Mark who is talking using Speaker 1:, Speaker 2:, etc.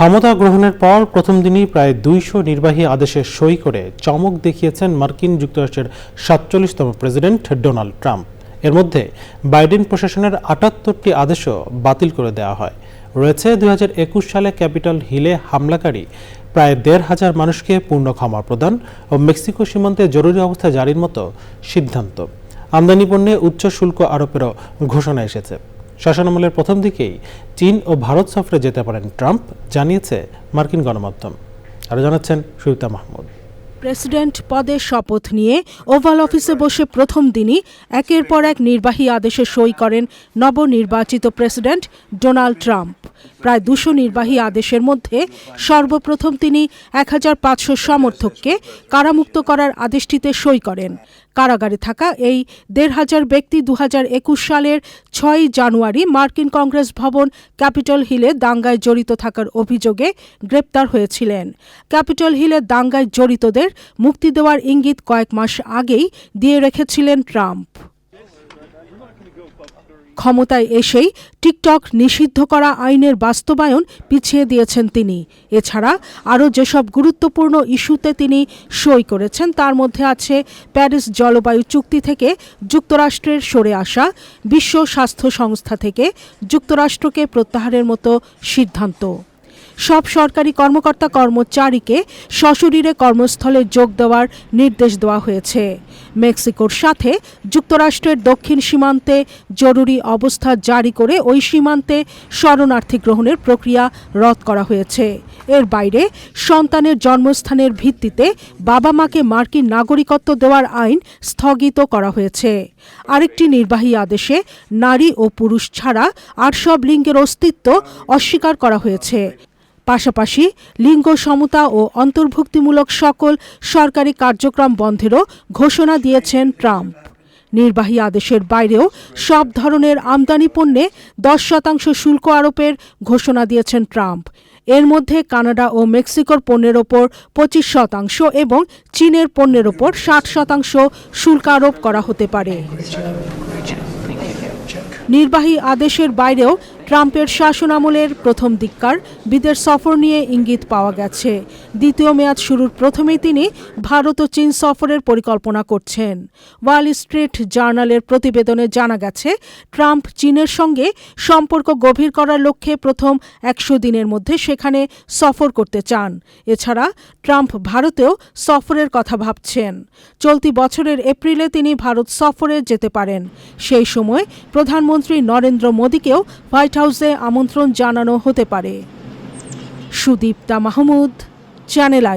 Speaker 1: ক্ষমতা গ্রহণের পর প্রথম দিনই প্রায় দুইশো নির্বাহী আদেশে সই করে চমক দেখিয়েছেন মার্কিন যুক্তরাষ্ট্রের সাতচল্লিশতম প্রেসিডেন্ট ডোনাল্ড ট্রাম্প। এর মধ্যে বাইডেন প্রশাসনের আটাত্তরটি আদেশও বাতিল করে দেওয়া হয়। রয়েছে দুই হাজার একুশ সালে ক্যাপিটাল হিলে হামলাকারী প্রায় দেড় হাজার মানুষকে পূর্ণ ক্ষমা প্রদান ও মেক্সিকো সীমান্তে জরুরি অবস্থা জারির মতো সিদ্ধান্ত। আমদানি পণ্যে উচ্চ শুল্ক আরোপেরও ঘোষণা এসেছে। শাসনামলের প্রথম দিকেই চীন ও ভারত সফরে যেতে পারেন ট্রাম্প, জানিয়েছে মার্কিন গণমাধ্যম। আরও জানাচ্ছেন সুবিতা মাহমুদ।
Speaker 2: প্রেসিডেন্ট পদে শপথ নিয়ে ওভাল অফিসে বসে প্রথম দিনই একের পর এক নির্বাহী আদেশে সই করেন নবনির্বাচিত প্রেসিডেন্ট ডোনাল্ড ট্রাম্প। প্রায় দুশো নির্বাহী আদেশের মধ্যে সর্বপ্রথম তিনি এক হাজার পাঁচশো সমর্থককে কারামুক্ত করার আদেশটিতে সই করেন। কারাগারে থাকা এই দেড় হাজার ব্যক্তি দু সালের ছয়ই জানুয়ারি মার্কিন কংগ্রেস ভবন ক্যাপিটল হিলে দাঙ্গায় জড়িত থাকার অভিযোগে গ্রেপ্তার হয়েছিলেন। ক্যাপিটল হিলে দাঙ্গায় জড়িতদের মুক্তি দেওয়ার ইঙ্গিত কয়েক মাস আগেই দিয়ে রেখেছিলেন ট্রাম্প। ক্ষমতায় এসেই টিকটক নিষিদ্ধ করা আইনের বাস্তবায়ন পিছিয়ে দিয়েছেন তিনি। এছাড়া আরও যেসব গুরুত্বপূর্ণ ইস্যুতে তিনি সই করেছেন, তার মধ্যে আছে প্যারিস জলবায়ু চুক্তি থেকে যুক্তরাষ্ট্রের সরে আসা, বিশ্ব স্বাস্থ্য সংস্থা থেকে যুক্তরাষ্ট্রকে প্রত্যাহারের মতো সিদ্ধান্ত। সব সরকারি কর্মকর্তা কর্মচারীকে সশরীরে কর্মস্থলে যোগ দেওয়ার নির্দেশ দেওয়া হয়েছে। মেক্সিকোর সাথে যুক্তরাষ্ট্রের দক্ষিণ সীমান্তে জরুরি অবস্থা জারি করে ওই সীমান্তে শরণার্থী গ্রহণের প্রক্রিয়া রদ করা হয়েছে। এর বাইরে সন্তানের জন্মস্থানের ভিত্তিতে বাবা মাকে মার্কিন নাগরিকত্ব দেওয়ার আইন স্থগিত করা হয়েছে। আরেকটি নির্বাহী আদেশে নারী ও পুরুষ ছাড়া আর সব লিঙ্গের অস্তিত্ব অস্বীকার করা হয়েছে। পাশাপাশি লিঙ্গ সমতা ও অন্তর্ভুক্তিমূলক সকল সরকারি কার্যক্রম বন্ধেরও ঘোষণা দিয়েছেন ট্রাম্প। নির্বাহী আদেশের বাইরেও সব ধরনের আমদানি পণ্যে দশ শতাংশ শুল্ক আরোপের ঘোষণা দিয়েছেন ট্রাম্প। এর মধ্যে কানাডা ও মেক্সিকোর পণ্যের ওপর পঁচিশ শতাংশ এবং চীনের পণ্যের ওপর ষাট শতাংশ শুল্ক আরোপ করা হতে পারে। নির্বাহী আদেশের বাইরেও ট্রাম্পের শাসনামলের প্রথম দিককার বিদেশ সফর নিয়ে ইঙ্গিত পাওয়া গেছে। দ্বিতীয় মেয়াদ শুরুর প্রথমেই তিনি ভারত ও চীন সফরের পরিকল্পনা করছেন। ওয়াল স্ট্রিট জার্নালের প্রতিবেদনে জানা গেছে, ট্রাম্প চীনের সঙ্গে সম্পর্ক গভীর করার লক্ষ্যে প্রথম একশো দিনের মধ্যে সেখানে সফর করতে চান। এছাড়া ট্রাম্প ভারতেও সফরের কথা ভাবছেন। চলতি বছরের এপ্রিলে তিনি ভারত সফরে যেতে পারেন। সেই সময় প্রধানমন্ত্রী নরেন্দ্র মোদীকেও হোয়াইট হাউসে আমন্ত্রণ জানানো হতে পারে। Sudipta Mahmud channel I.